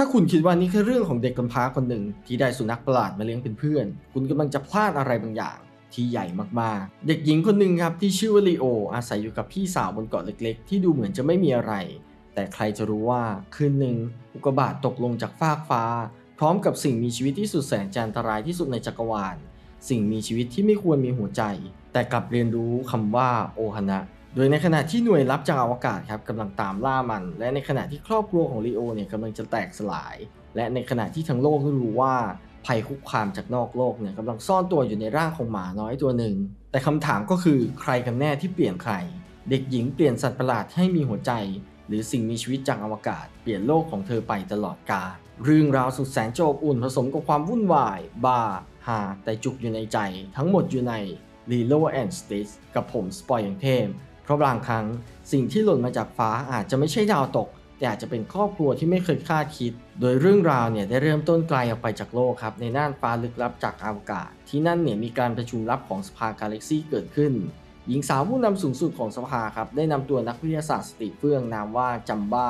ถ้าคุณคิดว่านี่แค่เรื่องของเด็กกำพร้าคนหนึ่งที่ได้สุนัขประหลาดมาเลี้ยงเป็นเพื่อน คุณกำลังจะพลาดอะไรบางอย่างที่ใหญ่มากๆ เด็กหญิงคนหนึ่งครับที่ชื่อว่าลีโอ อาศัยอยู่กับพี่สาวบนเกาะเล็กๆ ที่ดูเหมือนจะไม่มีอะไร แต่ใครจะรู้ว่าคืนหนึ่งอุกกาบาตตกลงจากฟากฟ้า พร้อมกับสิ่งมีชีวิตที่สุดแสนจันตรายที่สุดในจักรวาล สิ่งมีชีวิตที่ไม่ควรมีหัวใจ แต่กลับเรียนรู้คำว่าโอฮานะ โดยในขณะที่หน่วยลับจากอวกาศครับกำลังตามล่ามัน และในขณะที่ครอบครัวของลีโอเนี่ยกำลังจะแตกสลาย และในขณะที่ทั้งโลกก็รู้ว่าภัยคุกคามจากนอกโลกเนี่ยกำลังซ่อนตัวอยู่ในร่างของหมาน้อยตัวหนึ่ง แต่คำถามก็คือใครกันแน่ที่เปลี่ยนใคร เด็กหญิงเปลี่ยนสัตว์ประหลาดให้มีหัวใจ หรือสิ่งมีชีวิตจากอวกาศ เปลี่ยนโลกของเธอไปตลอดกาลเรื่องราวสุดแสนจะอบอุ่นผสมกับความวุ่นวายบ้าฮาแต่จุกอยู่ในใจ ทั้งหมดอยู่ใน Lilo and Stitch กับผมสปอยอย่างเทพ เพราะบางครั้งสิ่งที่หล่นมาจากฟ้าอาจจะไม่ใช่ดาวตก แต่อาจจะเป็นครอบครัวที่ไม่เคยคาดคิด โดยเรื่องราวเนี่ยได้เริ่มต้นไกลออกไปจากโลกครับในน่านฟ้าลึกลับจากอวกาศ ที่นั่นเนี่ยมีการประชุมลับของสภากาแล็กซี่เกิดขึ้น หญิงสาวผู้นำสูงสุดของสภาครับได้นำตัวนักวิทยาศาสตร์สติเฟื่องนามว่าจัมบ้า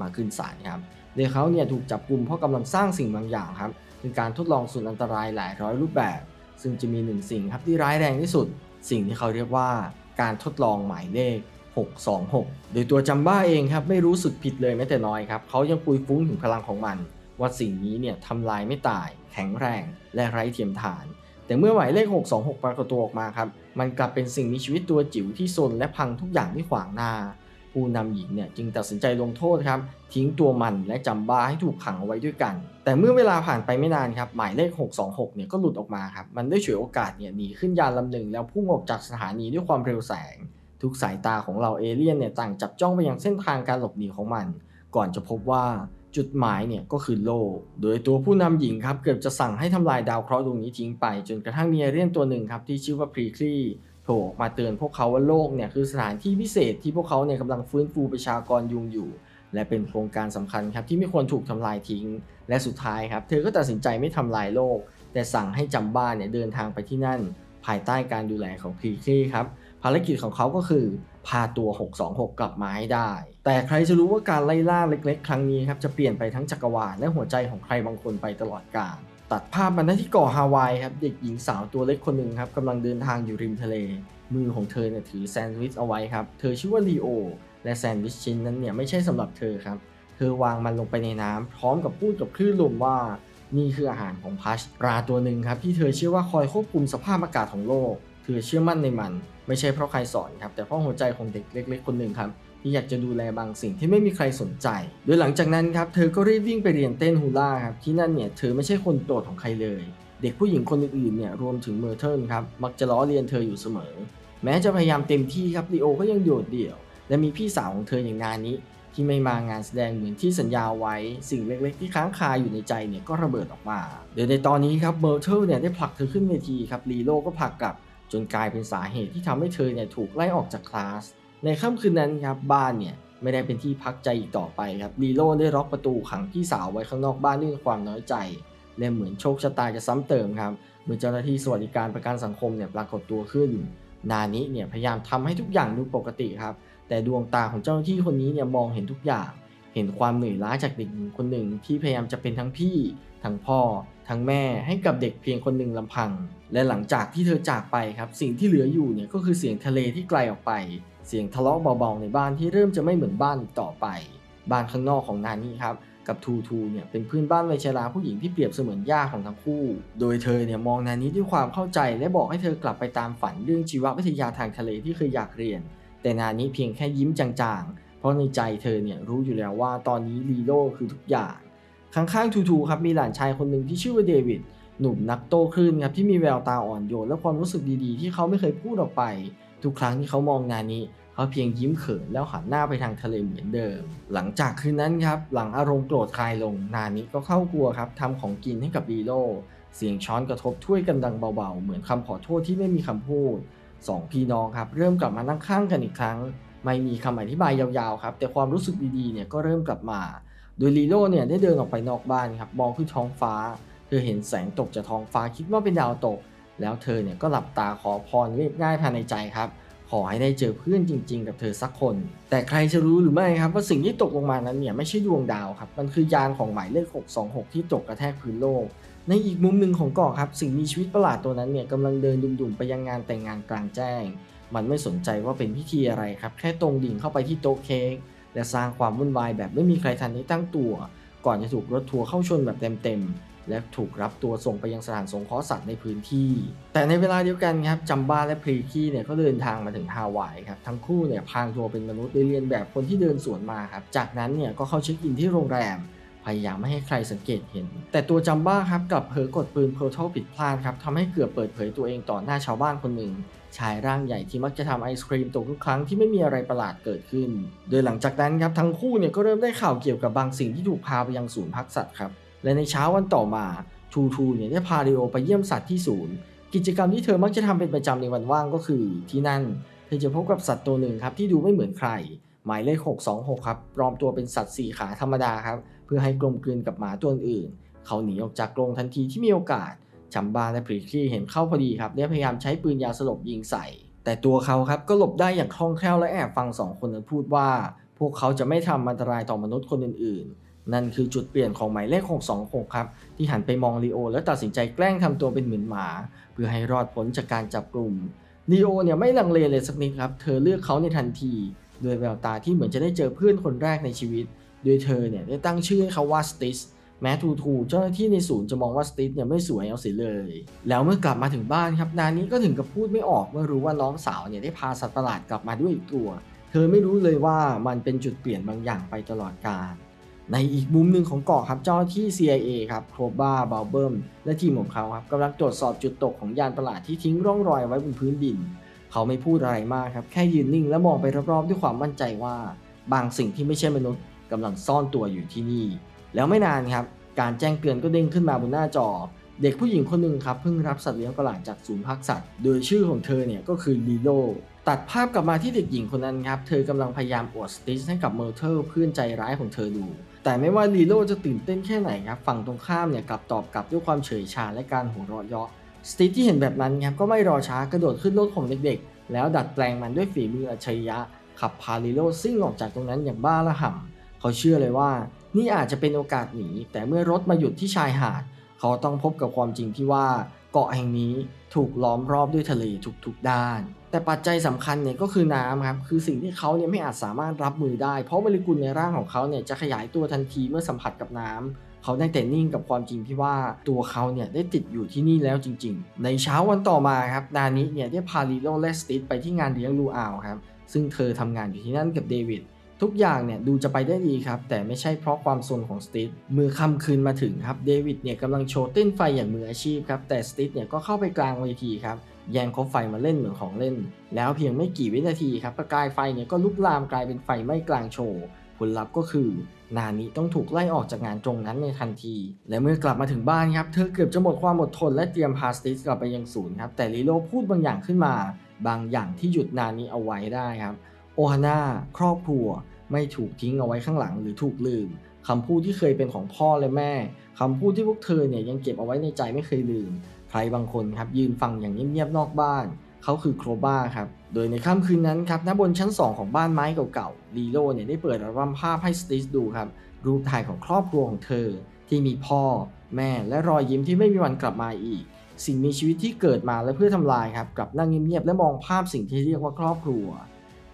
มาขึ้นศาลครับโดยเขาเนี่ยถูกจับกลุ่มเพราะกำลังสร้างสิ่งบางอย่างครับคือการทดลองสุดอันตรายหลายร้อยรูปแบบ ซึ่งจะมีหนึ่งสิ่งครับที่ร้ายแรงที่สุด สิ่งที่เขาเรียกว่า การทดลองหมายเลข 626 โดยตัวจัมบ้าเองครับไม่รู้สึกผิดเลยแม้แต่น้อยครับเขายังปุยฟุ้งถึงพลังของมัน ว่าสิ่งนี้เนี่ยทำลายไม่ตาย แข็งแรง และไร้เทียมทาน แต่เมื่อหมายเลข 626 ปรากฏตัวออกมาครับมันกลับเป็นสิ่งมีชีวิตตัวจิ๋วที่ซนและพังทุกอย่างที่ขวางหน้า ผู้นำหญิงเนี่ยจึงตัดสินใจลงโทษครับทิ้งตัวมันและจัมบ้าให้ถูกขังเอาไว้ด้วยกัน แต่เมื่อเวลาผ่านไปไม่นานครับหมายเลข 626เนี่ยก็หลุดออกมาครับมันได้ฉวยโอกาสเนี่ยหนีขึ้นยานลำหนึ่งแล้วพุ่งออกจากสถานีด้วยความเร็วแสง ทุกสายตาของเราเอเลี่ยนเนี่ยต่างจับจ้องไปยังเส้นทางการหลบหนีของมัน ก่อนจะพบว่าจุดหมายเนี่ยก็คือโลก โดยตัวผู้นำหญิงครับเกือบจะสั่งให้ทำลายดาวเคราะห์ดวงนี้ทิ้งไป จนกระทั่งมีเอเลี่ยนตัวหนึ่งครับที่ชื่อว่าพรีคลี ผล่ออกมาเตือนพวกเขาว่าโลกเนี่ยคือสถานที่พิเศษที่พวกเขาเนี่ยกำลังฟื้นฟูประชากรยุงอยู่ และเป็นโครงการสำคัญครับที่ไม่ควรถูกทำลายทิ้ง และสุดท้ายครับ เธอก็ตัดสินใจไม่ทำลายโลก แต่สั่งให้จัมบ้าเนี่ยเดินทางไปที่นั่น ภายใต้การดูแลของพรีคีครับภารกิจของเขาก็คือ พาตัว 626 กลับมาให้ได้ แต่ใครจะรู้ว่าการไล่ล่าเล็ก ๆ ครั้งนี้ครับจะเปลี่ยนไปทั้งจักรวาลและหัวใจของใครบางคนไปตลอดกาล ตัดภาพมาที่เกาะฮาวายครับ เด็กหญิงสาวตัวเล็กคนหนึ่งครับกำลังเดินทางอยู่ริมทะเล มือของเธอเนี่ยถือแซนด์วิชเอาไว้ครับ เธอชื่อว่าลีโอ และแซนด์วิชชิ้นนั้นเนี่ยไม่ใช่สำหรับเธอครับ เธอวางมันลงไปในน้ำพร้อมกับพูดกับคลื่นลมว่า นี่คืออาหารของพัชปลาตัวหนึ่งครับที่เธอเชื่อว่าคอยควบคุมสภาพอากาศของโลก เธอเชื่อมั่นในมัน ไม่ใช่เพราะใครสอนครับแต่เพราะหัวใจของเด็กเล็ก ๆ คนหนึ่งครับ ที่อยากจะดูแลบางสิ่งที่ไม่มีใครสนใจ โดยหลังจากนั้นครับเธอก็รีบวิ่งไปเรียนเต้นฮูล่าครับที่นั่นเนี่ยเธอไม่ใช่คนโปรดของใครเลย เด็กผู้หญิงคนอื่นๆเนี่ยรวมถึงเมอร์เทิลครับมักจะล้อเลียนเธออยู่เสมอ แม้จะพยายามเต็มที่ครับลีโอก็ยังโดดเดี่ยว และมีพี่สาวของเธออย่างนานิที่ไม่มางานแสดงเหมือนที่สัญญาไว้ สิ่งเล็กๆที่ค้างคาอยู่ในใจเนี่ยก็ระเบิดออกมาโดยในตอนนี้ครับเมอร์เทิลเนี่ยได้ผลักเธอขึ้นเวทีครับลีโลก็ผลักกลับจนกลายเป็นสาเหตุที่ทำให้เธอเนี่ยถูกไล่ออกจากคลาส ในค่ำคืนนั้นครับบ้านเนี่ยไม่ได้เป็นที่พักใจอีกต่อไปครับลีโลได้ล็อกประตูขังพี่สาวไว้ข้างนอกบ้านด้วยความน้อยใจและเหมือนโชคชะตาจะซ้ำเติมครับเมื่อเจ้าหน้าที่สวัสดิการประกันสังคมเนี่ยปรากฏตัวขึ้น นานิเนี่ยพยายามทำให้ทุกอย่างดูปกติครับ แต่ดวงตาของเจ้าหน้าที่คนนี้เนี่ยมองเห็นทุกอย่าง เห็นความเหนื่อยล้าจากเด็กหญิงคนหนึ่งที่พยายามจะเป็นทั้งพี่ ทั้งพ่อ ทั้งแม่ให้กับเด็กเพียงคนหนึ่งลำพัง และหลังจากที่เธอจากไปครับ สิ่งที่เหลืออยู่เนี่ยก็คือเสียงทะเลที่ไกลออกไป เสียงทะเลาะเบาๆในบ้านที่เริ่มจะไม่เหมือนบ้านต่อไป บ้านข้างนอกของนานี่ครับกับทูทูเนี่ยเป็นเพื่อนบ้านวัยชราผู้หญิงที่เปรียบเสมือนย่าของทั้งคู่ โดยเธอเนี่ยมองนานี้ด้วยความเข้าใจและบอกให้เธอกลับไปตามฝันเรื่องชีววิทยาทางทะเลที่เคยอยากเรียน แต่นานี้เพียงแค่ยิ้มจางๆ เพราะในใจเธอเนี่ยรู้อยู่แล้วว่าตอนนี้ลีโลคือทุกอย่าง ข้างๆทูทูครับมีหลานชายคนหนึ่งที่ชื่อว่าเดวิด หนุ่มนักโต้คลื่นครับที่มีแววตาอ่อนโยนและความรู้สึกดีๆ ที่เขาไม่เคยพูดออกไป ทุกครั้งที่เขามองนานี้ เขาเพียงยิ้มเขินแล้วหันหน้าไปทางทะเลเหมือนเดิม หลังจากคืนนั้นครับหลังอารมณ์โกรธคลายลง นานิก็เข้าครัวครับทำของกินให้กับลีโลเสียงช้อนกระทบถ้วยกันดังเบาๆ เหมือนคำขอโทษที่ไม่มีคำพูดสองพี่น้องครับเริ่มกลับมานั่งข้างกันอีกครั้ง ไม่มีคำอธิบายยาวๆครับแต่ความรู้สึกดีๆเนี่ยก็เริ่มกลับมา โดยลีโลเนี่ยได้เดินออกไปนอกบ้านครับมองขึ้นท้องฟ้า เธอเห็นแสงตกจากท้องฟ้าคิดว่าเป็นดาวตก แล้วเธอเนี่ยก็หลับตาขอพรเรียบง่ายภายในใจครับขขอให้ได้เจอเพื่อนจริง ๆ กับเธอสักคน แต่ใครจะรู้หรือไม่ครับว่าสิ่งที่ตกลงมานั้นเนี่ยไม่ใช่ดวงดาวครับ มันคือยานของหมายเลข 626 ที่ตกกระแทกพื้นโลก ในอีกมุมหนึ่งของเกาะครับสิ่งมีชีวิตประหลาดตัวนั้นเนี่ยกำลังเดินดุ่มๆไปยังงานแต่งงานกลางแจ้ง มันไม่สนใจว่าเป็นพิธีอะไรครับ แค่ตรงดิ่งเข้าไปที่โต๊ะเค้กและสร้างความวุ่นวายแบบไม่มีใครทันได้ตั้งตัว ก่อนจะถูกรถทัวร์เข้าชนแบบเต็มๆ และถูกรับตัวส่งไปยังสถานสงเคราะห์สัตว์ในพื้นที่ แต่ในเวลาเดียวกันครับจัมบ้าและพรีคีเนี่ยก็เดินทางมาถึงฮาวายครับทั้งคู่เนี่ยพางตัวเป็นมนุษย์โดยเรียนแบบคนที่เดินสวนมาครับจากนั้นเนี่ยก็เข้าเช็คอินที่โรงแรมพยายามไม่ให้ใครสังเกตเห็น แต่ตัวจัมบ้าครับกลับเผลอกดปืนโพร์ทัลผิดพลาดครับทำให้เกือบเปิดเผยตัวเองต่อหน้าชาวบ้านคนหนึ่ง ชายร่างใหญ่ที่มักจะทำไอศครีมตกทุกครั้งที่ไม่มีอะไรประหลาดเกิดขึ้น โดยหลังจากนั้นครับทั้งคู่เนี่ยก็เริ่มได้ข่าวเกี่ยวกับบางสิ่งที่ถูกพาไปยังศูนย์พักสัตว์ครับ และในเช้าวันต่อมาทูทูเนี่ยได้พาเรโอไปเยี่ยมสัตว์ที่ศูนย์ กิจกรรมที่เธอมักจะทำเป็นประจำในวันว่างก็คือ ที่นั่น เธอจะพบกับสัตว์ตัวหนึ่งครับที่ดูไม่เหมือนใคร หมายเลข 626 ครับปลอมตัวเป็นสัตว์สี่ขาธรรมดาครับ เพื่อให้กลมกลืนกับหมาตัวอื่น เขาหนีออกจากกรงทันทีที่มีโอกาสจัมบาและพรีคีเห็นเข้าพอดีครับได้พยายามใช้ปืนยาสลบยิงใส่ แต่ตัวเขาครับก็หลบได้อย่างคล่องแคล่วและแอบฟังสองคนนั้นพูดว่า พวกเขาจะไม่ทำอันตรายต่อมนุษย์คนอื่นๆ นั่นคือจุดเปลี่ยนของหมายเลข 626 ครับ ที่หันไปมองลีโอและตัดสินใจแกล้งทำตัวเป็นเหมือนหมา เพื่อให้รอดพ้นจากการจับกลุ่มลีโอเนี่ยไม่ลังเลเลยสักนิดครับ เธอเลือกเขาในทันทีด้วยแววตาที่เหมือนจะได้เจอเพื่อนคนแรกในชีวิต โดยเธอเนี่ยได้ตั้งชื่อให้เขาว่าสติสแม้ทูทูเจ้าหน้าที่ในศูนย์จะมองว่าสติสเนี่ยไม่สวยเอาเสียเลย แล้วเมื่อกลับมาถึงบ้านครับนานี้ก็ถึงกับพูดไม่ออกเมื่อรู้ว่าน้องสาวเนี่ยได้พาสัตว์ประหลาดกลับมาด้วยอีกตัว เธอไม่รู้เลยว่ามันเป็นจุดเปลี่ยนบางอย่างไปตลอดกาล ในอีกมุมหนึ่งของเกาะครับเจ้าที่ CIA ครับโครบาบาเบิมและทีมของเขาครับกำลังตรวจสอบจุดตกของยานประหลาดที่ทิ้งร่องรอยไว้บนพื้นดิน เขาไม่พูดอะไรมากครับ แค่ยืนนิ่งและมองไปรอบๆ ด้วยความมั่นใจว่า บางสิ่งที่ไม่ใช่มนุษย์กำลังซ่อนตัวอยู่ที่นี่ แล้วไม่นานครับ การแจ้งเตือนก็เด้งขึ้นมาบนหน้าจอ เด็กผู้หญิงคนหนึ่งครับเพิ่งรับสัตว์เลี้ยงประหลาดจากศูนย์พักสัตว์ โดยชื่อของเธอเนี่ยก็คือลีโลตัดภาพกลับมาที่เด็กหญิงคนนั้นครับ เธอกำลังพยายามอวดสติชให้กับเมอร์เทอร์เพื่อนใจร้ายของเธอดู แต่ไม่ว่าลีโลจะตื่นเต้นแค่ไหนครับฝั่งตรงข้ามเนี่ยกลับตอบกลับด้วยความเฉยชาและการหัวเราะเยาะสติชที่เห็นแบบนั้นครับก็ไม่รอช้ากระโดดขึ้นรถของเด็กๆ แล้วดัดแปลงมันด้วยฝีมืออัจฉริยะ ขับพาลีโลซิ่งออกจากตรงนั้นอย่างบ้าระห่ำเขาเชื่อเลยว่า นี่อาจจะเป็นโอกาสหนีแต่เมื่อรถมาหยุดที่ชายหาด เขาต้องพบกับความจริงที่ว่า เกาะแห่งนี้ถูกล้อมรอบด้วยทะเลทุกๆด้าน แต่ปัจจัยสำคัญเนี่ยก็คือน้ำครับคือสิ่งที่เขาเนี่ยไม่อาจสามารถรับมือได้ เพราะโมเลกุลในร่างของเขาเนี่ยจะขยายตัวทันทีเมื่อสัมผัสกับน้ำเขาได้แต่นิ่งกับความจริงที่ว่าตัวเขาเนี่ยได้ติดอยู่ที่นี่แล้วจริง ๆ ในเช้าวันต่อมาครับนานิเนี่ยได้พาลีโลและสติสไปที่งานเลี้ยงลูอาวครับซึ่งเธอทำงานอยู่ที่นั่นกับเดวิด ทุกอย่างเนี่ยดูจะไปได้ดีครับ แต่ไม่ใช่เพราะความสนของสติสเมื่อค่ำคืนมาถึงครับเดวิดเนี่ยกำลังโชว์เต้นไฟอย่างมืออาชีพครับแต่สติสเนี่ยก็เข้าไปกลางเวทีครับแย่งคบไฟมาเล่นเหมือนของเล่น แล้วเพียงไม่กี่วินาทีครับประกายไฟเนี่ยก็ลุกลามกลายเป็นไฟไหม้กลางโชว์ผลลัพธ์ก็คือ นานิต้องถูกไล่ออกจากงานตรงนั้นในทันที และเมื่อกลับมาถึงบ้านครับ เธอเกือบจะหมดความอดทนและเตรียมพาสติสกลับไปยังศูนย์ครับ แต่ลิโลพูดบางอย่างขึ้นมา บางอย่างที่หยุดนานิเอาไว้ได้ครับ โอฮาน่าครอบครัว ไม่ถูกทิ้งเอาไว้ข้างหลังหรือถูกลืมคำพูดที่เคยเป็นของพ่อและแม่คำพูดที่พวกเธอเนี่ยยังเก็บเอาไว้ในใจไม่เคยลืม ใครบางคนครับยืนฟังอย่างเงียบๆนอกบ้าน เขาคือโครบ้าครับ โดยในค่ำคืนนั้นครับณบนชั้น 2 ของบ้านไม้เก่าๆลีโลเนี่ยได้เปิดอัลบั้มภาพให้สติสดูครับ รูปถ่ายของครอบครัวของเธอ ที่มีพ่อ แม่และรอยยิ้มที่ไม่มีวันกลับมาอีก สิ่งมีชีวิตที่เกิดมาและเพื่อทำลายครับกลับนั่งเงียบๆและมองภาพสิ่งที่เรียกว่าครอบครัว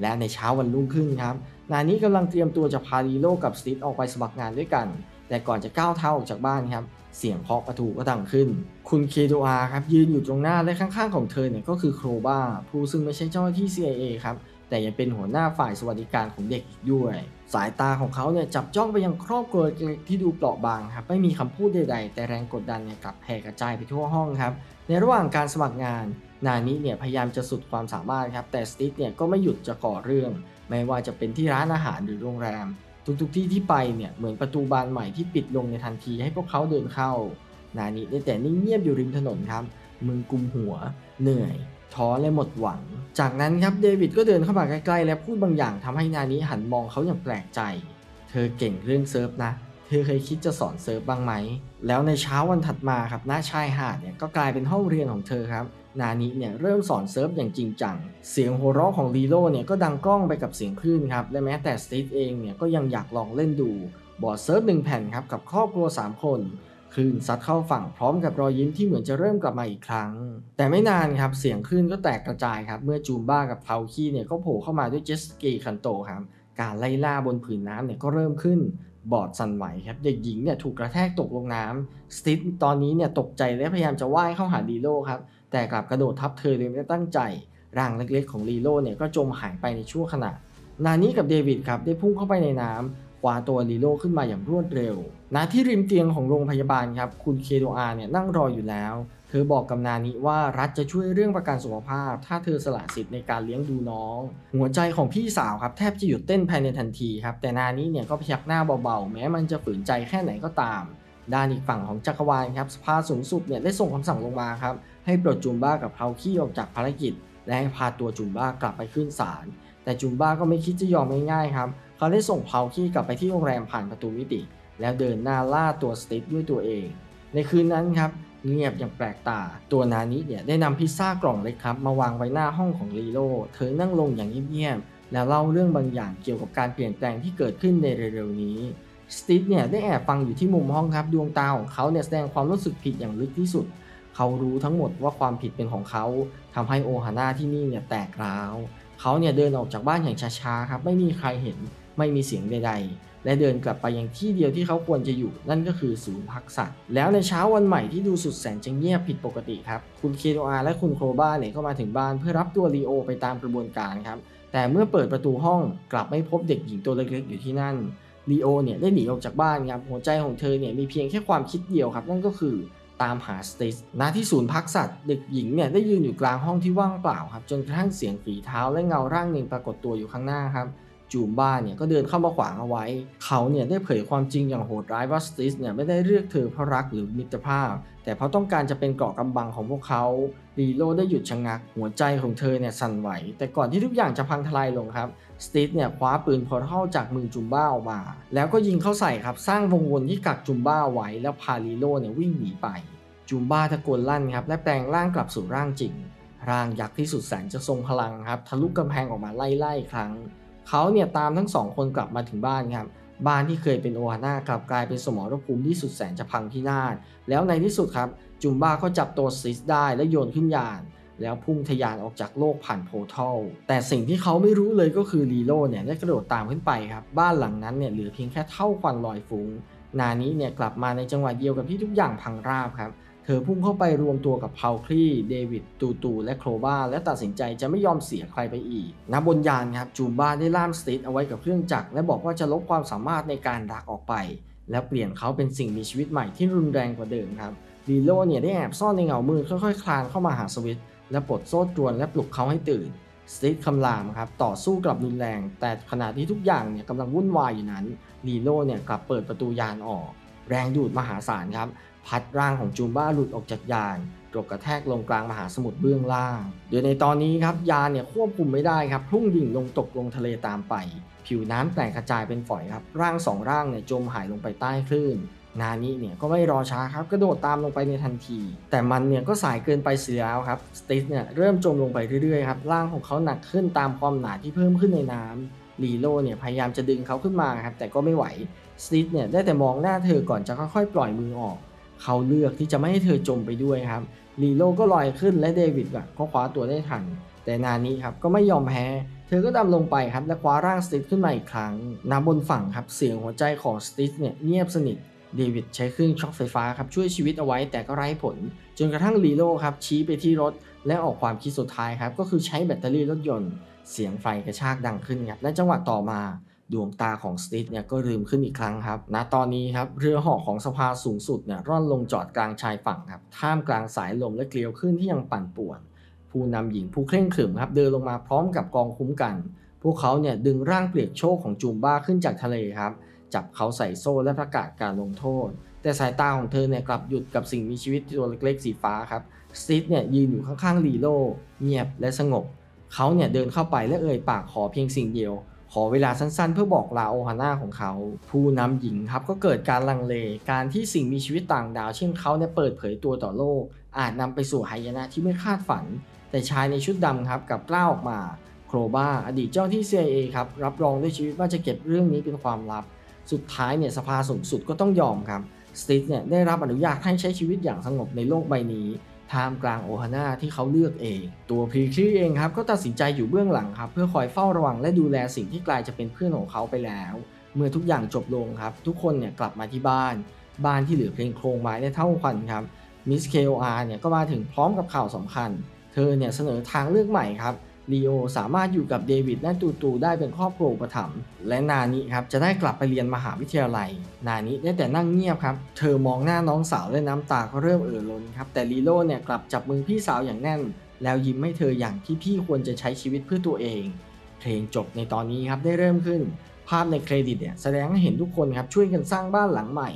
และในเช้าวันรุ่งขึ้นครับ นานี้กำลังเตรียมตัวจะพาลีโลกับสติสออกไปสมัครงานด้วยกัน แต่ก่อนจะก้าวเท้าออกจากบ้านครับ เสียงเคาะประตูก็ดังขึ้น คุณเคโดอาครับยืนอยู่ตรงหน้าและข้างๆของเธอเนี่ยก็คือโครบ้าผู้ซึ่งไม่ใช่เจ้าหน้าที่ CIA ครับแต่ยังเป็นหัวหน้าฝ่ายสวัสดิการของเด็กอีกด้วย สายตาของเขาเนี่ยจับจ้องไปยังครอบครัวที่ดูเปราะบางครับไม่มีคำพูดใดๆ แต่แรงกดดันเนี่ยกลับแผ่กระจายไปทั่วห้องครับในระหว่างการสมัครงาน นานิเนี่ยพยายามจะสุดความสามารถครับแต่สติสเนี่ยก็ไม่หยุดจะก่อเรื่อง ไม่ว่าจะเป็นที่ร้านอาหารหรือโรงแรม ทุกๆที่ที่ไปเนี่ยเหมือนประตูบานใหม่ที่ปิดลงในทันทีให้พวกเขาเดินเข้า นานิได้แต่นิ่งเงียบอยู่ริมถนนครับมึงกุมหัว เหนื่อย ท้อและหมดหวัง จากนั้นครับเดวิดก็เดินเข้ามาใกล้ๆ และพูดบางอย่างทำให้นานิหันมองเขาอย่างแปลกใจ เธอเก่งเรื่องเซิร์ฟนะ เธอเคยคิดจะสอนเซิร์ฟบ้างไหม แล้วในเช้าวันถัดมาครับหน้าชายหาดเนี่ยก็กลายเป็นห้องเรียนของเธอครับ นานิเนี่ยเริ่มสอนเซิร์ฟอย่างจริงจัง เสียงโหัวเราะของลีโร่เนี่ยก็ดังกล้องไปกับเสียงคลื่นครับ และแม้แต่สตีฟเองเนี่ยก็ยังอยากลองเล่นดู บอร์ดเซิร์ฟหนึ่งแผ่นครับกับครอบครัว 3 คนคลื่นซัดเข้าฝั่งพร้อมกับรอยยิ้มที่เหมือนจะเริ่มกลับมาอีกครั้ง แต่ไม่นานครับเสียงคลื่นก็แตกกระจายครับเมื่อจูมบ้ากับเพาคีเนี่ยก็โผล่เข้ามาด้วยเจตสกีคันโตครับการไล่ล่าบนผืนน้ำเนี่ยก็เริ่มขึ้น บอร์ดสั่นไหวครับเด็กหญิงเนี่ยถูกกระแทกตกลงน้ำสติฟตอนนี้เนี่ยตกใจและพยายามจะว่ายเข้าหาลีโร่ครับแต่กลับกระโดดทับเธอโดยไม่ตั้งใจร่างเล็กๆของลีโร่เนี่ยก็จมหายไปในชั่วขณะ นานี้กับเดวิดครับได้พุ่งเข้าไปในน้ำคว้าตัวลีโร่ขึ้นมาอย่างรวดเร็วณที่ริมเตียงของโรงพยาบาลครับคุณเคโดอาเนี่ยนั่งรออยู่แล้ว อบอกกับนานิว่ารัฐจะช่วยเรื่องประกันสุขภาพ ถ้าเธอสละสิทธิ์ในการเลี้ยงดูน้อง หัวใจของพี่สาวครับแทบจะหยุดเต้นภายในทันทีครับแต่นานิเนี่ยก็พยักหน้าเบาๆ แม้มันจะฝืนใจแค่ไหนก็ตาม ด้านอีกฝั่งของจักรวาลครับสภาสูงสุดเนี่ยได้ส่งคำสั่งลงมาครับให้ปลดจุมบ้ากับเพาขี้ออกจากภารกิจ และให้พาตัวจุมบ้ากลับไปขึ้นศาลแต่จุมบ้าก็ไม่คิดจะยอมง่ายๆครับเขาได้ส่งเพาขี้กลับไปที่โรงแรมผ่านประตูมิติ แล้วเดินหน้าล่าตัวสติฟด้วยตัวเอง ในคืนนั้นครับ เงียบอย่างแปลกตา ตัวนานิเนี่ยได้นำพิซซ่ากล่องเล็กครับ มาวางไว้หน้าห้องของลีโรเธอนั่งลงอย่างเงียบๆแล้วเล่าเรื่องบางอย่างเกี่ยวกับการเปลี่ยนแปลงที่เกิดขึ้นในเร็วๆนี้สตีฟเนี่ยได้แอบฟังอยู่ที่มุมห้องครับดวงตาของเขาเนี่ยแสดงความรู้สึกผิดอย่างลึกที่สุด เขารู้ทั้งหมดว่าความผิดเป็นของเขาทำให้โอฮาน่าที่นี่เนี่ยแตกร้าว เขาเนี่ยเดินออกจากบ้านอย่างช้าๆครับไม่มีใครเห็นไม่มีเสียงใดๆ และเดินกลับไปยังที่เดียวที่เขาควรจะอยู่ นั่นก็คือศูนย์พักสัตว์ แล้วในเช้าวันใหม่ที่ดูสุดแสนจะเงียบผิดปกติครับ คุณเคโดอาและคุณโครบ้าเนี่ยก็มาถึงบ้านเพื่อรับตัวลีโอไปตามกระบวนการครับ แต่เมื่อเปิดประตูห้องกลับไม่พบเด็กหญิงตัวเล็กๆอยู่ที่นั่นลีโอเนี่ยได้หนีออกจากบ้านครับ หัวใจของเธอเนี่ยมีเพียงแค่ความคิดเดียวครับ นั่นก็คือตามหาสติสณที่ศูนย์พักสัตว์เด็กหญิงเนี่ยได้ยืนอยู่กลางห้องที่ว่างเปล่าครับ จนกระทั่งเสียงฝีเท้าและเงาร่างหนึ่งปรากฏตัวอยู่ข้างหน้าครับ จูมบ้าเนี่ยก็เดินเข้ามาขวางเอาไว้ เขาเนี่ยได้เผยความจริงอย่างโหดร้ายว่าสติสเนี่ยไม่ได้เลือกเธอเพราะรักหรือมิตรภาพ แต่เพราะต้องการจะเป็นเกราะกำบังของพวกเขาลีโลได้หยุดชะงัก หัวใจของเธอเนี่ยสั่นไหว แต่ก่อนที่ทุกอย่างจะพังทลายลงครับสตีฟเนี่ยคว้าปืนพอร์ทัลจากมือจุมบ้าออกมา แล้วก็ยิงเข้าใส่ครับสร้างวงวนที่กักจุมบ้าไว้แล้วพาลีโลเนี่ยวิ่งหนีไป จุมบ้าตะโกนลั่นครับและแปลงร่างกลับสู่ร่างจริงร่างยักษ์ที่สุดแสนจะทรงพลังครับทะลุกำแพงออกมาไล่ไล่ครั้ง เขาเนี่ยตามทั้งสองคนกลับมาถึงบ้านครับบ้านที่เคยเป็นโอฮาน่ากลับกลายเป็นสมรภูมิที่สุดแสนจะพังพินาศแล้วในที่สุดครับจุมบ้าก็จับตัวซิสได้และโยนขึ้นยาน แล้วพุ่งทะยานออกจากโลกผ่านโพทัลแต่สิ่งที่เขาไม่รู้เลยก็คือลีโร่เนี่ยได้กระโดดตามขึ้นไปครับบ้านหลังนั้นเนี่ยเหลือเพียงแค่เท่าควันลอยฟุง้งนานี้เนี่ยกลับมาในจังหวะเดียวกับที่ทุกอย่างพังราบครับ เธอพุ่งเข้าไปรวมตัวกับเพาคลีเดวิด ตูตู และโครบาและตัดสินใจจะไม่ยอมเสียใครไปอีกณบนยานครับจูมบ้าได้ล่ามสติทเอาไว้กับเครื่องจักรและบอกว่าจะลบความสามารถในการรักออกไป และเปลี่ยนเขาเป็นสิ่งมีชีวิตใหม่ที่รุนแรงกว่าเดิมครับลีโร่เนี่ยได้แอบซ่อนในเงามืดค่อย ๆ คลานเข้ามาหาสวิตและปลดโซ่ตรวนและปลุกเขาให้ตื่นสติทคำรามครับต่อสู้กลับรุนแรง แต่ขณะที่ทุกอย่างเนี่ยกำลังวุ่นวายอยู่นั้นลีโร่เนี่ยกลับเปิดประตูยานออก แรงดูดมหาศาลครับ พัดร่างของจูมบ้าหลุดออกจากยานตกกระแทกลงกลางมหาสมุทรเบื้องล่าง โดยในตอนนี้ครับยานเนี่ยควบคุมไม่ได้ครับพุ่งดิ่งลงตกลงทะเลตามไป ผิวน้ำแตกกระจายเป็นฝอยครับ ร่างสองร่างเนี่ยจมหายลงไปใต้คลื่น นานี้เนี่ยก็ไม่รอช้าครับกระโดดตามลงไปในทันที แต่มันเนี่ยก็สายเกินไปเสียแล้วครับสติสเนี่ยเริ่มจมลงไปเรื่อยๆครับร่างของเขาหนักขึ้นตามความหนาที่เพิ่มขึ้นในน้ำลีโร่เนี่ยพยายามจะดึงเขาขึ้นมาครับแต่ก็ไม่ไหวสติสเนี่ยได้แต่มองหน้าเธอก่อนจะค่อยๆ ปล่อยมือออก เขาเลือกที่จะไม่ให้เธอจมไปด้วยครับลีโร่ก็ลอยขึ้นและเดวิดก็คว้าตัวได้ทัน แต่นานี้ครับก็ไม่ยอมแพ้เธอก็ดำลงไปครับและคว้าร่างสติสขึ้นมาอีกครั้งณบนฝั่งครับเสียงหัวใจของสติสเนี่ยเงียบสนิทเดวิดใช้เครื่องช็อคไฟฟ้าครับช่วยชีวิตเอาไว้แต่ก็ไร้ผล จนกระทั่งลีโร่ครับชี้ไปที่รถ และออกความคิดสุดท้ายครับก็คือใช้แบตเตอรี่รถยนต์ เสียงไฟกระชากดังขึ้นครับและจังหวะต่อมา ดวงตาของสติทเนี่ยก็ลืมขึ้นอีกครั้งครับณตอนนี้ครับเรือหาะของสภาสูงสุดเนี่ยร่อนลงจอดกลางชายฝั่งครับท่ามกลางสายลมและเกลียวขึ้นที่ยังปั่นป่วน ผู้นำหญิงผู้เคร่งขรึมครับเดินลงมาพร้อมกับกองคุ้มกัน พวกเขาเนี่ยดึงร่างเปลียกโชคของจูมบ้าขึ้นจากทะเลครับจับเขาใส่โซ่และประกาศการลงโทษ แต่สายตาของเธอเนี่ยกลับหยุดกับสิ่งมีชีวิตตัวเล็กๆสีฟ้าครับสติทเนี่ยยืนอยู่ข้างๆลีโร่เงียบและสงบเขาเนี่ยเดินเข้าไปและเอ่ยปากขอเพียงสิ่งเดียว อเวลาสั้นๆ เพื่อบอกลาโอฮาน่าของเขา ผู้นำหญิงครับก็เกิดการลังเล การที่สิ่งมีชีวิตต่างดาวเช่นเขาเนี่ยเปิดเผยตัวต่อโลก อาจนำไปสู่หายนะที่ไม่คาดฝัน แต่ชายในชุดดำครับกลับกล้าออกมาโครบาอดีตเจ้าที่ CIA ครับรับรองด้วยชีวิตว่าจะเก็บเรื่องนี้เป็นความลับ สุดท้ายเนี่ยสภาสูงสุดก็ต้องยอมครับสติทเนี่ยได้รับอนุญาตให้ใช้ชีวิตอย่างสงบในโลกใบนี้ ท่ามกลางโอฮาน่าที่เขาเลือกเอง ตัวพรีคลีเองครับก็ตัดสินใจอยู่เบื้องหลังครับ เพื่อคอยเฝ้าระวังและดูแลสิ่งที่กลายจะเป็นเพื่อนของเขาไปแล้ว เมื่อทุกอย่างจบลงครับ ทุกคนเนี่ยกลับมาที่บ้าน บ้านที่เหลือเพียงโครงไม้และเท่าควันครับมิสเคโออาร์เนี่ยก็มาถึงพร้อมกับข่าวสำคัญ เธอเนี่ยเสนอทางเลือกใหม่ครับ ลีโอสามารถอยู่กับเดวิดและตูตูได้เป็นครอบครัวอุประถมภ์และนานิครับจะได้กลับไปเรียนมหาวิทยาลัย นานิได้แต่นั่งเงียบครับ เธอมองหน้าน้องสาวและน้ำตาก็เริ่มเอ่อล้นครับแต่ลีโลเนี่ยกลับจับมือพี่สาวอย่างแน่น แล้วยิ้มให้เธออย่างที่พี่ควรจะใช้ชีวิตเพื่อตัวเอง เพลงจบในตอนนี้ครับได้เริ่มขึ้น ภาพในเครดิตเนี่ยแสดงให้เห็นทุกคนครับช่วยกันสร้างบ้านหลังใหม่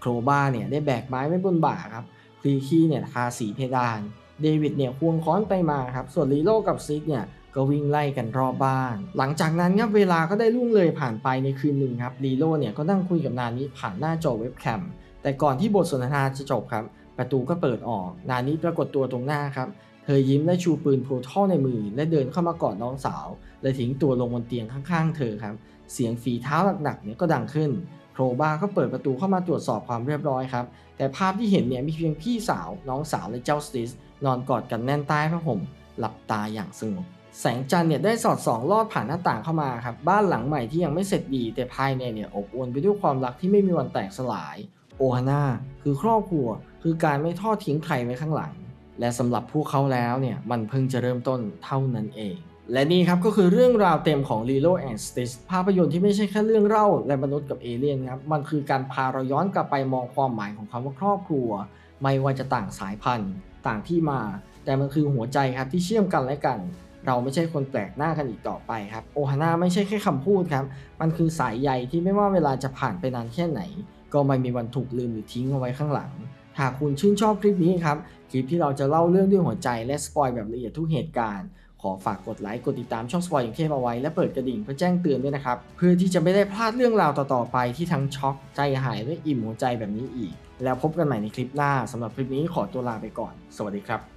โครบ้าเนี่ยได้แบกไม้ไว้บนบ่าครับฟรีคีเนี่ยทาสีเพดาน เดวิดเนี่ยควงค้อนไปมาครับ ส่วนลีโลกับซิดเนี่ยก็วิ่งไล่กันรอบบ้าน หลังจากนั้นครับเวลาก็ได้ล่วงเลยผ่านไปในคืนหนึ่งครับลีโลเนี่ยก็นั่งคุยกับนานิผ่านหน้าจอเว็บแคม แต่ก่อนที่บทสนทนาจะจบครับ ประตูก็เปิดออก นานิปรากฏตัวตรงหน้าครับ เธอยิ้มและชูปืนโพทัลในมือ และเดินเข้ามากอดน้องสาว และทิ้งตัวลงบนเตียงข้างๆ เธอครับ เสียงฝีเท้าหนักๆเนี่ยก็ดังขึ้น โครบาก็เปิดประตูเข้ามาตรวจสอบความเรียบร้อยครับ แต่ภาพที่เห็นเนี่ยมีเพียงพี่สาว น้องสาวและเจ้าสติสนอนกอดกันแน่นใต้ผ้าห่มหลับตาอย่างสงบแสงจันทร์เนี่ยได้สอดส่องลอดผ่านหน้าต่างเข้ามาครับบ้านหลังใหม่ที่ยังไม่เสร็จดี แต่ภายในเนี่ยอบอวลไปด้วยความรักที่ไม่มีวันแตกสลาย โอฮาน่าคือครอบครัว คือการไม่ทอดทิ้งใครไว้ข้างหลัง และสำหรับพวกเขาแล้วเนี่ยมันเพิ่งจะเริ่มต้นเท่านั้นเอง และนี่ครับก็คือเรื่องราวเต็มของ Lilo and Stitch ภาพยนตร์ที่ไม่ใช่แค่เรื่องเล่าและมนุษย์กับเอเลี่ยนครับ มันคือการพาเราย้อนกลับไปมองความหมายของคำว่าครอบครัว ไม่ว่าจะต่างสายพันธุ์ ต่างที่มา แต่มันคือหัวใจครับที่เชื่อมกันและกัน เราไม่ใช่คนแปลกหน้ากันอีกต่อไปครับโอฮาน่าไม่ใช่แค่คำพูดครับ มันคือสายใยที่ไม่ว่าเวลาจะผ่านไปนานแค่ไหน ก็ไม่มีวันถูกลืมหรือทิ้งเอาไว้ข้างหลังหากคุณชื่นชอบคลิปนี้ครับ คลิปที่เราจะเล่าเรื่องด้วยหัวใจและสปอยแบบละเอียดทุกเหตุการณ์ ขอฝากกดไลค์ กดติดตามช่องสปอยอย่างเทพเอาไว้ และเปิดกระดิ่งเพื่อแจ้งเตือนด้วยนะครับ เพื่อที่จะไม่ได้พลาดเรื่องราวต่อๆไปที่ทั้งช็อกใจหายและอิ่มหัวใจแบบนี้อีก แล้วพบกันใหม่ในคลิปหน้าสำหรับคลิปนี้ขอตัวลาไปก่อน สวัสดีครับ